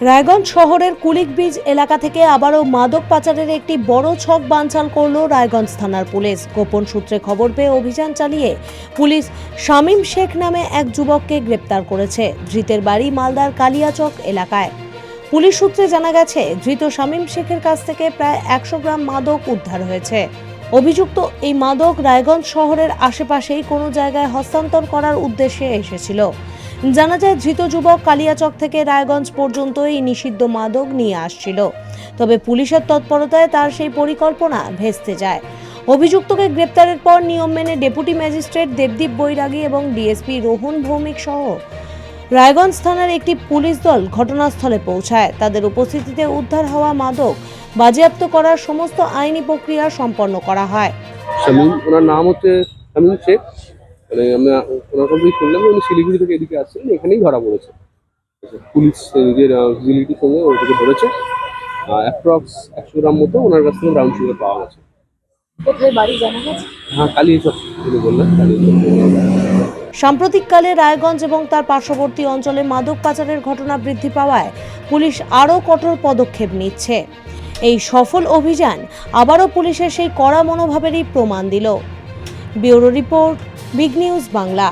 রায়গঞ্জ শহরের কুলিক এলাকা থেকে আবারও মাদক পাচারের একটি বড় ছক বানচাল করল রায়গঞ্জ থানার পুলিশ। গোপন সূত্রে খবর পেয়ে অভিযান চালিয়ে পুলিশ শামীম শেখ নামে এক যুবককে গ্রেপ্তার করেছে। ধৃতের বাড়ি মালদার কালিয়াচক এলাকায়। পুলিশ সূত্রে জানা গেছে, ধৃত শামীম শেখের কাছ থেকে প্রায় একশো গ্রাম মাদক উদ্ধার হয়েছে। অভিযুক্ত এই মাদক রায়গঞ্জ শহরের আশেপাশেই কোনো জায়গায় হস্তান্তর করার উদ্দেশ্যে এসেছিল। জানা যায়, ধৃত যুবক কালিয়াচক থেকে রায়গঞ্জ পর্যন্ত এই নিষিদ্ধ মাদক নিয়ে আসছিল। তবে পুলিশের তৎপরতায় তার সেই পরিকল্পনা ভেস্তে যায়। অভিযুক্তকে গ্রেপ্তারের পর নিয়ম মেনে ডেপুটি ম্যাজিস্ট্রেট দেবদীপ বৈরাগী এবং ডিএসপি রোহন ভৌমিক সহ রায়গঞ্জ থানার একটি পুলিশ দল ঘটনাস্থলে পৌঁছায়। তাদের উপস্থিতিতে উদ্ধার হওয়া মাদক বাজেয়াপ্ত করার সমস্ত আইনি প্রক্রিয়া সম্পন্ন করা হয়। নাম হচ্ছে মানে আমরা ওনার কাছ থেকে শুনলাম যে উনি শিলিগুড়ি থেকে এদিকে আসছিলেন এখানেই ধরা পড়েছে। পুলিশ নিজের ফিজিলিটির সঙ্গে ওটাকে ধরেছে। অ্যাপ্রক্স একশো গ্রাম মতো ওনার কাছ থেকে ব্রাউন সুগার পাওয়া গেছে। কোথায় বাড়ি জানা গেছে? হ্যাঁ তিনি বললেন সাম্প্রতিককালে রায়গঞ্জ এবং তার পার্শ্ববর্তী অঞ্চলে মাদক পাচারের ঘটনা বৃদ্ধি পাওয়ায় পুলিশ আরও কঠোর পদক্ষেপ নিচ্ছে। এই সফল অভিযান আবারও পুলিশের সেই কড়া মনোভাবেরই প্রমাণ দিল। Bureau report big news Bangla.